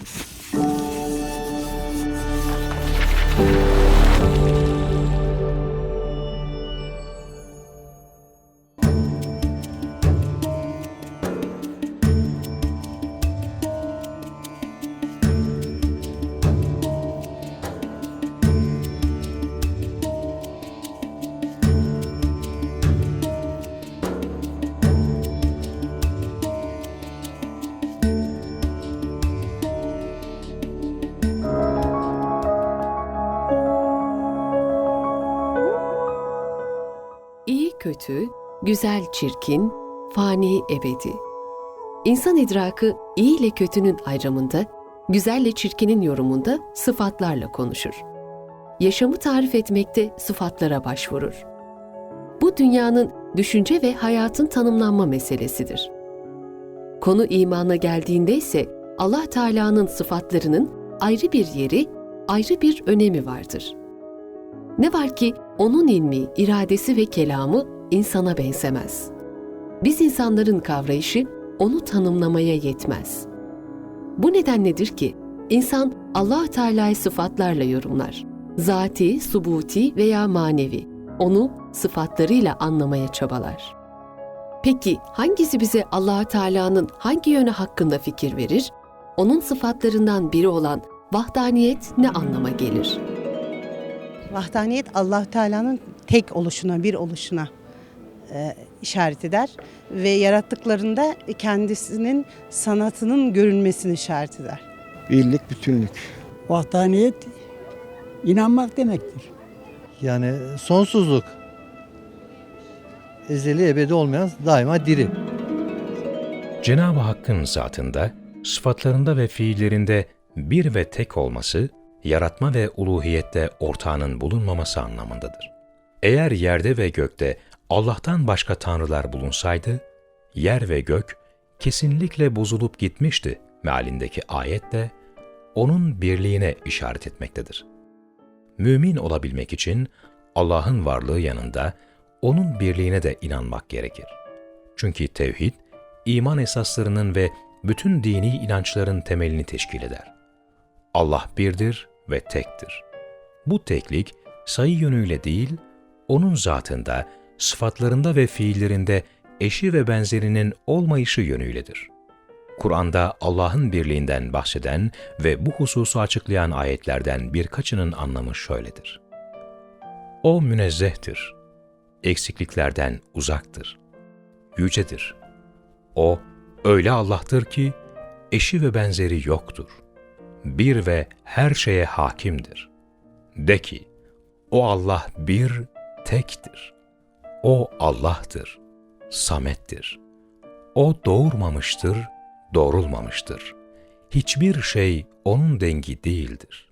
you kötü, güzel çirkin, fani ebedi. İnsan idrarkı iyi ile kötünün ayrımında, güzelle çirkinin yorumunda sıfatlarla konuşur. Yaşamı tarif etmekte sıfatlara başvurur. Bu dünyanın düşünce ve hayatın tanımlanma meselesidir. Konu imana geldiğinde ise Allah Teala'nın sıfatlarının ayrı bir yeri, ayrı bir önemi vardır. Ne var ki onun ilmi, iradesi ve kelamı insana benzemez. Biz insanların kavrayışı onu tanımlamaya yetmez. Bu nedenledir ki insan Allah Teala'yı sıfatlarla yorumlar. Zati, subuti veya manevi. Onu sıfatlarıyla anlamaya çabalar. Peki hangisi bize Allah Teala'nın hangi yönü hakkında fikir verir? Onun sıfatlarından biri olan vahdaniyet ne anlama gelir? Vahdaniyet Allah Teala'nın tek oluşuna, bir oluşuna e, işaret eder ve yarattıklarında kendisinin sanatının görünmesini işaret eder. Birlik, bütünlük. Vahdaniyet inanmak demektir. Yani sonsuzluk. Ezeli ebedi olmayan daima diri. Cenab-ı Hakk'ın zatında, sıfatlarında ve fiillerinde bir ve tek olması, yaratma ve uluhiyette ortağının bulunmaması anlamındadır. Eğer yerde ve gökte Allah'tan başka tanrılar bulunsaydı, yer ve gök kesinlikle bozulup gitmişti mealindeki ayet de onun birliğine işaret etmektedir. Mümin olabilmek için Allah'ın varlığı yanında onun birliğine de inanmak gerekir. Çünkü tevhid, iman esaslarının ve bütün dini inançların temelini teşkil eder. Allah birdir ve tektir. Bu teklik sayı yönüyle değil, onun zatında, sıfatlarında ve fiillerinde eşi ve benzerinin olmayışı yönüyledir. Kur'an'da Allah'ın birliğinden bahseden ve bu hususu açıklayan ayetlerden birkaçının anlamı şöyledir. O münezzehtir, eksikliklerden uzaktır, yücedir. O öyle Allah'tır ki eşi ve benzeri yoktur. Bir ve her şeye hakimdir. De ki, o Allah bir, tektir. O Allah'tır, samettir. O doğurmamıştır, doğrulmamıştır. Hiçbir şey onun dengi değildir.